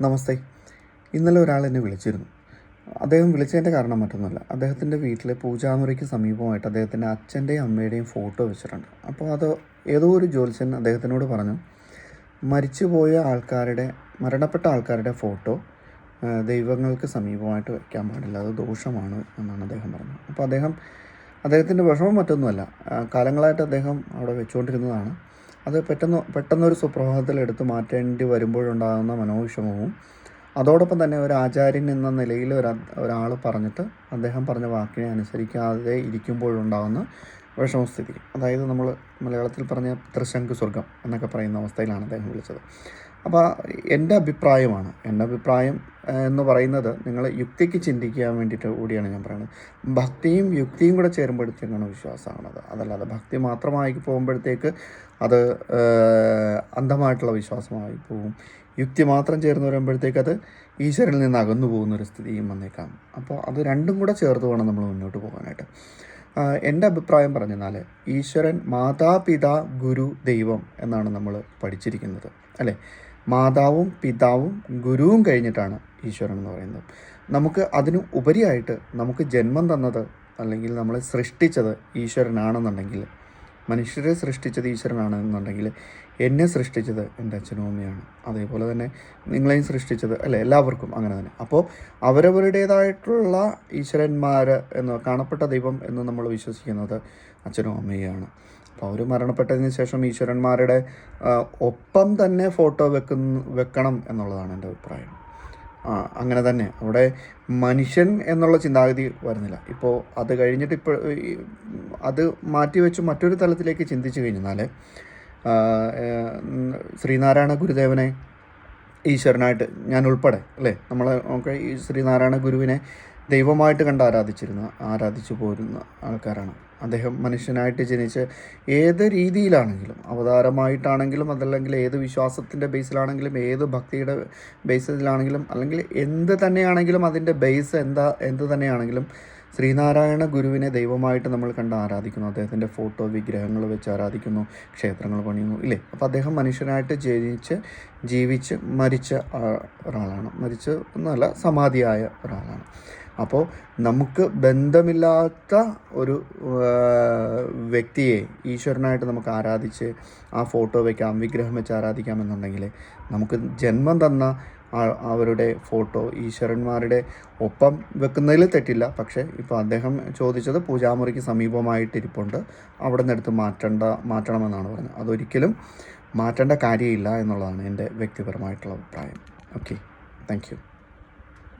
നമസ്തേ. ഇന്നലെ ഒരാൾ എന്നെ വിളിച്ചിരുന്നു. അദ്ദേഹം വിളിച്ചതിന്റെ കാരണം മറ്റൊന്നുമല്ല. അദ്ദേഹത്തിന്റെ വീട്ടിലെ പൂജാമുറിക്ക് സമീപമായിട്ട് അദ്ദേഹത്തിന്റെ അച്ഛന്റെയും അമ്മയുടെയും ഫോട്ടോ വെച്ചിട്ടുണ്ട്. അപ്പോൾ അത് ഏതോ ഒരു ജ്യോത്സ്യൻ അദ്ദേഹത്തിനോട് പറഞ്ഞു മരിച്ചുപോയ ആൾക്കാരുടെ മരണപ്പെട്ട ആൾക്കാരുടെ ഫോട്ടോ ദൈവങ്ങൾക്ക് സമീപമായിട്ട് വയ്ക്കാൻ പാടില്ല. അത് ദോഷമാണ് എന്നാണ് അദ്ദേഹം പറഞ്ഞത്. അപ്പോൾ അദ്ദേഹം അദ്ദേഹത്തിന്റെ വിഷമം മറ്റൊന്നുമല്ല. കാലങ്ങളായിട്ട് അദ്ദേഹം അവിടെ വെച്ചുകൊണ്ടിരുന്നതാണ്. അത് പെട്ടെന്ന് പെട്ടെന്നൊരു സുപ്രഭാതത്തിൽ എടുത്ത് മാറ്റേണ്ടി വരുമ്പോഴുണ്ടാകുന്ന മനോവിഷമവും. അതോടൊപ്പം തന്നെ ഒരു ആചാര്യൻ എന്ന നിലയിൽ ഒരു ഒരാൾ പറഞ്ഞിട്ട് അദ്ദേഹം പറഞ്ഞ വാക്കിനെ അനുസരിക്കാതെ ഇരിക്കുമ്പോഴുണ്ടാകുന്ന വിഷമസ്ഥിതി. അതായത് നമ്മൾ മലയാളത്തിൽ പറഞ്ഞ ത്രിശങ്കു സ്വർഗം എന്നൊക്കെ പറയുന്ന അവസ്ഥയിലാണ് അദ്ദേഹം വിളിച്ചത്. അപ്പോൾ എന്റെ അഭിപ്രായമാണ് എന്റെ അഭിപ്രായം എന്ന് പറയുന്നത് നിങ്ങൾ യുക്തിക്ക് ചിന്തിക്കാൻ വേണ്ടിയിട്ട് കൂടിയാണ് ഞാൻ പറയുന്നത്. ഭക്തിയും യുക്തിയും കൂടെ ചേരുമ്പോഴത്തേക്കാണ് വിശ്വാസമാണത്. അതല്ലാതെ ഭക്തി മാത്രമായി പോകുമ്പോഴത്തേക്ക് അത് അന്ധമായിട്ടുള്ള വിശ്വാസമായി പോകും. യുക്തി മാത്രം ചേർന്ന് വരുമ്പോഴത്തേക്ക് അത് ഈശ്വരനിൽ നിന്ന് അകന്നു പോകുന്ന ഒരു സ്ഥിതിയും വന്നേക്കാം. അപ്പോൾ അത് രണ്ടും കൂടെ ചേർത്ത് വേണം നമ്മൾ മുന്നോട്ട് പോകാനായിട്ട്. എന്റെ അഭിപ്രായം പറഞ്ഞാൽ ഈശ്വരൻ മാതാപിതാ ഗുരു ദൈവം എന്നാണ് നമ്മൾ പഠിച്ചിരിക്കുന്നത്. അല്ലേ? മാതാവും പിതാവും ഗുരുവും കഴിഞ്ഞിട്ടാണ് ഈശ്വരൻ എന്ന് പറയുന്നത്. നമുക്ക് അതിന് ഉപരിയായിട്ട് നമുക്ക് ജന്മം തന്നത് അല്ലെങ്കിൽ നമ്മളെ സൃഷ്ടിച്ചത് ഈശ്വരനാണെന്നുണ്ടെങ്കിൽ മനുഷ്യരെ സൃഷ്ടിച്ചത് ഈശ്വരനാണെന്നുണ്ടെങ്കിൽ എന്നെ സൃഷ്ടിച്ചത് എന്റെ അച്ഛനും അമ്മയാണ്. അതേപോലെ തന്നെ നിങ്ങളെയും സൃഷ്ടിച്ചത് അല്ലെ എല്ലാവർക്കും അങ്ങനെ തന്നെ. അപ്പോൾ അവരവരുടേതായിട്ടുള്ള ഈശ്വരന്മാർ എന്ന് കാണപ്പെട്ട ദൈവം എന്ന് നമ്മൾ വിശ്വസിക്കുന്നത് അച്ഛനും അമ്മയാണ് അപ്പോൾ അവർ മരണപ്പെട്ടതിന് ശേഷം ഈശ്വരന്മാരുടെ ഒപ്പം തന്നെ ഫോട്ടോ വെക്കുന്ന വെക്കണം എന്നുള്ളതാണ് എന്റെ അഭിപ്രായം. അങ്ങനെ തന്നെ. അവിടെ മനുഷ്യൻ എന്നുള്ള ചിന്താഗതി വരുന്നില്ല. ഇപ്പോൾ അത് കഴിഞ്ഞിട്ട് ഇപ്പോൾ അത് മാറ്റിവെച്ച് മറ്റൊരു തലത്തിലേക്ക് ചിന്തിച്ചു കഴിഞ്ഞാൽ ശ്രീനാരായണ ഗുരുദേവനെ ഈശ്വരനായിട്ട് ഞാൻ ഉൾപ്പെടെ അല്ലേ? നമ്മളെ ഒക്കെ ഈ ശ്രീനാരായണ ഗുരുവിനെ ദൈവമായിട്ട് കണ്ട് ആരാധിച്ചിരുന്ന ആരാധിച്ചു പോരുന്ന ആൾക്കാരാണ്. അദ്ദേഹം മനുഷ്യനായിട്ട് ജനിച്ച് ഏത് രീതിയിലാണെങ്കിലും അവതാരമായിട്ടാണെങ്കിലും അതല്ലെങ്കിൽ ഏത് വിശ്വാസത്തിന്റെ ബേസിലാണെങ്കിലും ഏത് ഭക്തിയുടെ ബേസിലാണെങ്കിലും അല്ലെങ്കിൽ എന്ത് തന്നെയാണെങ്കിലും അതിന്റെ ബേസ് എന്താ എന്ത് തന്നെയാണെങ്കിലും ശ്രീനാരായണ ഗുരുവിനെ ദൈവമായിട്ട് നമ്മൾ കണ്ട് ആരാധിക്കുന്നു. അദ്ദേഹത്തിന്റെ ഫോട്ടോ വിഗ്രഹങ്ങൾ വെച്ച് ആരാധിക്കുന്നു ക്ഷേത്രങ്ങൾ പണിയുന്നു ഇല്ലേ? അപ്പോൾ അദ്ദേഹം മനുഷ്യനായിട്ട് ജനിച്ച് ജീവിച്ച് മരിച്ച ഒരാളാണ്. മരിച്ച് ഒന്നല്ല സമാധിയായ ഒരാളാണ്. അപ്പോൾ നമുക്ക് ബന്ധമില്ലാത്ത ഒരു വ്യക്തിയെ ഈശ്വരനായിട്ട് നമുക്ക് ആരാധിച്ച് ആ ഫോട്ടോ വയ്ക്കാം വിഗ്രഹം വെച്ച് ആരാധിക്കാമെന്നുണ്ടെങ്കിൽ നമുക്ക് ജന്മം തന്ന അവരുടെ ഫോട്ടോ ഈശ്വരന്മാരുടെ ഒപ്പം വെക്കുന്നതിൽ തെറ്റില്ല. പക്ഷേ ഇപ്പോൾ അദ്ദേഹം ചോദിച്ചത് പൂജാമുറിക്ക് സമീപമായിട്ടിരിപ്പുണ്ട്. അവിടെ നിന്ന് എടുത്ത് മാറ്റേണ്ട മാറ്റണമെന്നാണ് പറഞ്ഞത്. അതൊരിക്കലും മാറ്റേണ്ട കാര്യമില്ല എന്നുള്ളതാണ് എന്റെ വ്യക്തിപരമായിട്ടുള്ള അഭിപ്രായം. ഓക്കെ. താങ്ക്